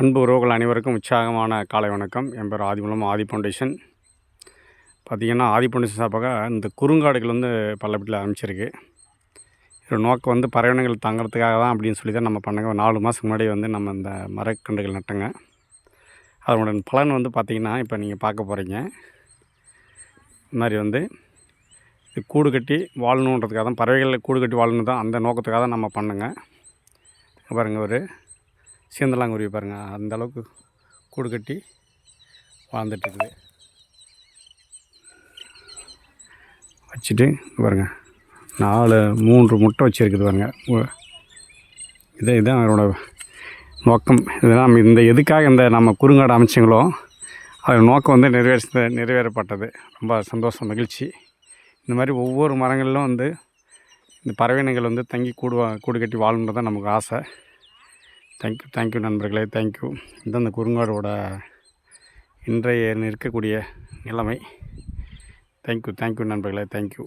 அன்பு உறவுகள் அனைவருக்கும் உற்சாகமான காலை வணக்கம். என் பேர் ஆதிமூலம் ஆதி ஃபவுண்டேஷன். பார்த்திங்கன்னா ஆதி ஃபவுண்டேஷன் சார்பாக இந்த குறுங்காடுகள் வந்து பள்ளப்பட்டியில் ஆரம்பிச்சிருக்கு. இதோட நோக்கம் வந்து பறவைகள் தங்குறதுக்காக தான் அப்படின்னு சொல்லி தான் நம்ம பண்ணுங்க. ஒரு நாலு மாதத்துக்கு முன்னாடி வந்து நம்ம இந்த மரக்கன்றுகள் நட்டங்க. அதனுடைய பலன் வந்து பார்த்திங்கன்னா இப்போ நீங்கள் பார்க்க போகிறீங்க இந்த மாதிரி வந்து இது கூடு கட்டி வாழணுன்றதுக்காக தான் பறவைகள் கூடு கட்டி வாழணும் தான் அந்த நோக்கத்துக்காக தான் நம்ம பண்ணுங்க. பாருங்கள் பாருங்க ஒரு சீந்தலாங்குருவி பாருங்கள் அந்த அளவுக்கு கூடு கட்டி வாழ்ந்துட்டு இருக்குது வச்சுட்டு பாருங்கள் நாலு மூன்று முட்டை வச்சுருக்குது பாருங்க. இதே இதுதான் அவரோட நோக்கம். இதெல்லாம் நம்ம இந்த எதுக்காக இந்த நம்ம குறுங்காடு அமைச்சிங்களோ அதன் நோக்கம் வந்து நிறைவேற நிறைவேறப்பட்டது. ரொம்ப சந்தோஷம் மகிழ்ச்சி. இந்த மாதிரி ஒவ்வொரு மரங்களிலும் வந்து இந்த பறவையினங்கள் வந்து தங்கி கூடுவா கூடு கட்டி வாழணுன்றது தான் நமக்கு ஆசை. தேங்க்யூ தேங்க்யூ நண்பர்களே. தேங்க்யூ இதுதான் இந்த குறுங்காடோட இன்றைய இருக்கக்கூடிய நிலைமை. தேங்க்யூ தேங்க்யூ நண்பர்களே. தேங்க்யூ